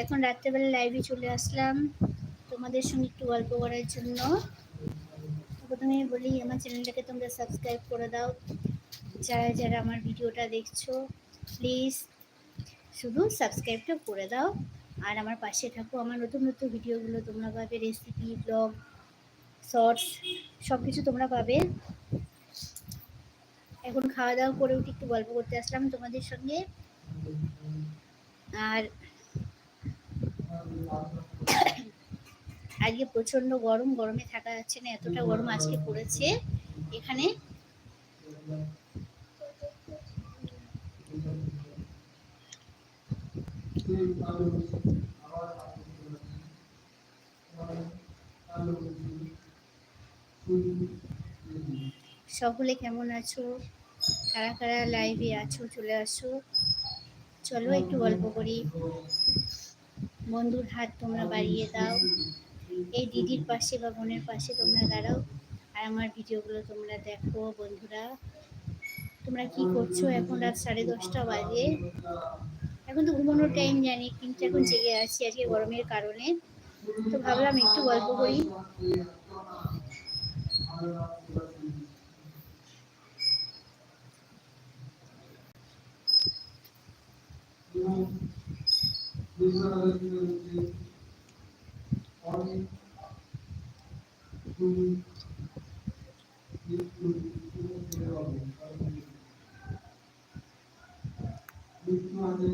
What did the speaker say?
এখন রাত্রেবেলা লাইভে চলে আসলাম তোমাদের সঙ্গে একটু গল্প করার জন্য। প্রথমে বলি, আমার চ্যানেলটাকে তোমরা সাবস্ক্রাইব করে দাও। যারা যারা আমার ভিডিওটা দেখছ প্লিজ শুধু সাবস্ক্রাইবটা করে দাও। আর আমার পাশে থাকো আমার নতুন নতুন ভিডিওগুলো, তোমরা পাবে রেসিপি ব্লগ শর্টস সব কিছু তোমরা পাবে। এখন খাওয়া দাওয়া করে উঠে একটু গল্প করতে আসলাম তোমাদের সঙ্গে। আর আজকে প্রচণ্ড গরম, গরমে থাকা যাচ্ছে না, এতটা গরম আজকে পড়েছে। এখানে সকলে কেমন আছো? কারা কারা লাইভে আছো? চলে আসো। চলো একটু গল্প করি। বন্ধুর হাত তোমরা বাড়িয়ে দাও। এই দিদির পাশে বা বোনের পাশে তোমরা দাঁড়াও। আর আমার ভিডিওগুলো তোমরা দেখো বন্ধুরা। তোমরা কি করছ? এখন রাত সাড়ে দশটা বাজে। এখন তো ঘুমানোর টাইম জানি, কিন্তু এখন জেগে আছি আজকে গরমের কারণে। তো ভাবলাম একটু গল্প করি। Thank you. दूसरा और मृत्यु आने